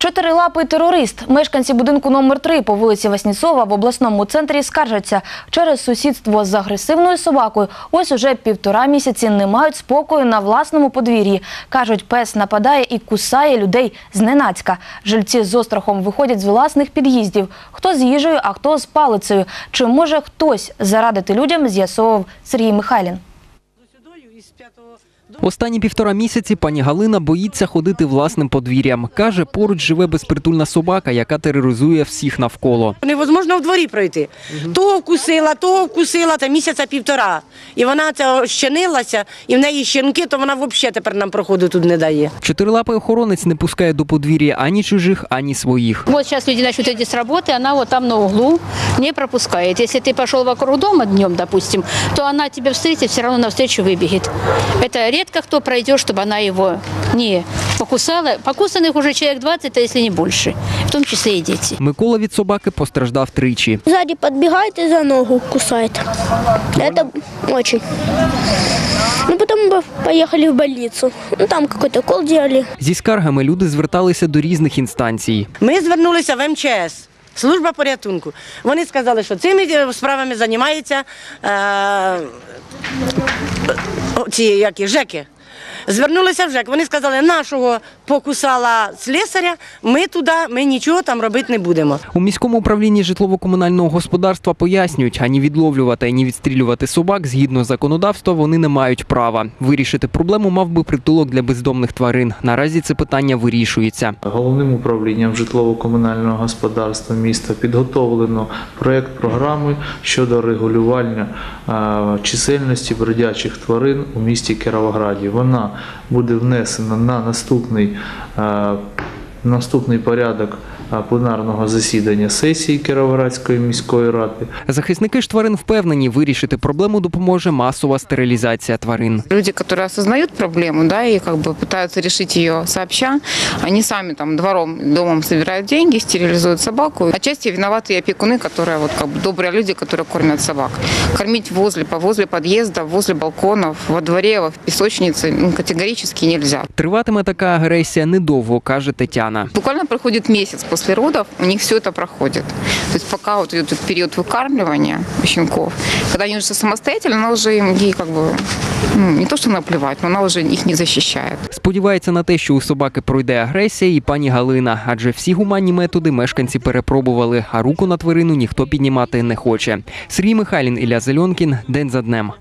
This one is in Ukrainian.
Чотирилапий терорист. Мешканці будинку номер 3 по вулиці Васнісова в обласному центрі скаржаться. Через сусідство з агресивною собакою ось уже півтора місяці не мають спокою на власному подвір'ї. Кажуть, пес нападає і кусає людей зненацька. Жильці з острахом виходять з власних під'їздів. Хто з їжею, а хто з палицею. Чи може хтось зарадити людям, з'ясовував Сергій Михайлін. Останні півтора місяці пані Галина боїться ходити власним подвір'ям. Каже, поруч живе безпритульна собака, яка тероризує всіх навколо. Невозможно в дворі пройти. Того вкусила, того вкусила, та місяця півтора. І вона це щенилася, і в неї щенки, то вона взагалі тепер нам проходу тут не дає. Чотирилапий охоронець не пускає до подвір'я ані чужих, ані своїх. Вот сейчас люди начнут идти с работы, она вот там на углу не пропускает. Если ты пошел вокруг дома днем, допустим, то она тебя встретит, все равно навстречу выбегет. Это редко кто пройдет, чтобы она его не покусала. Покусанных уже человек 20, а если не больше, в том числе и дети. Микола від собаки постраждав тричі. Сзади подбегает и за ногу кусает. Это очень. Ну, потом мы поехали в больницу. Ну, там какой-то кол делали. Зі скаргами люди зверталися до різних інстанцій. Ми звернулися в МЧС. Служба порятунку. Вони сказали, що цими е, справами займаються е, ці які, ЖЕКи. Звернулися в ЖЕК. Вони сказали, нашого покусала слесаря, ми туди, ми нічого там робити не будемо. У міському управлінні житлово-комунального господарства пояснюють, ані відловлювати, ані відстрілювати собак згідно законодавства вони не мають права. Вирішити проблему мав би притулок для бездомних тварин. Наразі це питання вирішується. Головним управлінням житлово-комунального господарства міста підготовлено проект програми щодо регулювання е, чисельності бродячих тварин у місті Кіровограді. Вона буде внесена на наступний, е, наступний порядок е, пленарного засідання сесії Кіровоградської міської ради. Захисники ж тварин впевнені, вирішити проблему допоможе масова стерилізація тварин. Люди, которые осознают проблему, да, и как бы пытаются решить ее сообща, они сами там двором, домом собирают деньги, стерилизуют собаку. Отчасти виноваты и опекуны, которые вот как бы добрые люди, которые кормят собак. Кормить возле, возле подъезда, возле балконов, во дворе, в песочнице ну, категорически нельзя. Триватиме така агресія недовго, каже Тетяна. Буквально проходит месяц после родов, у них все это проходит. То есть пока вот идет этот период выкармливания щенков, когда они уже самостоятельно, она уже им ей как бы ну, не то что наплевать, но она уже их не защищает. Сподівається на те, що у собаки пройде агресія, і пані Галина, адже всі гуманні методи мешканці перепробували, а руку на тварину ніхто піднімати не хоче. Сергій Михайлін, Ілля Зельонкін, день за днем.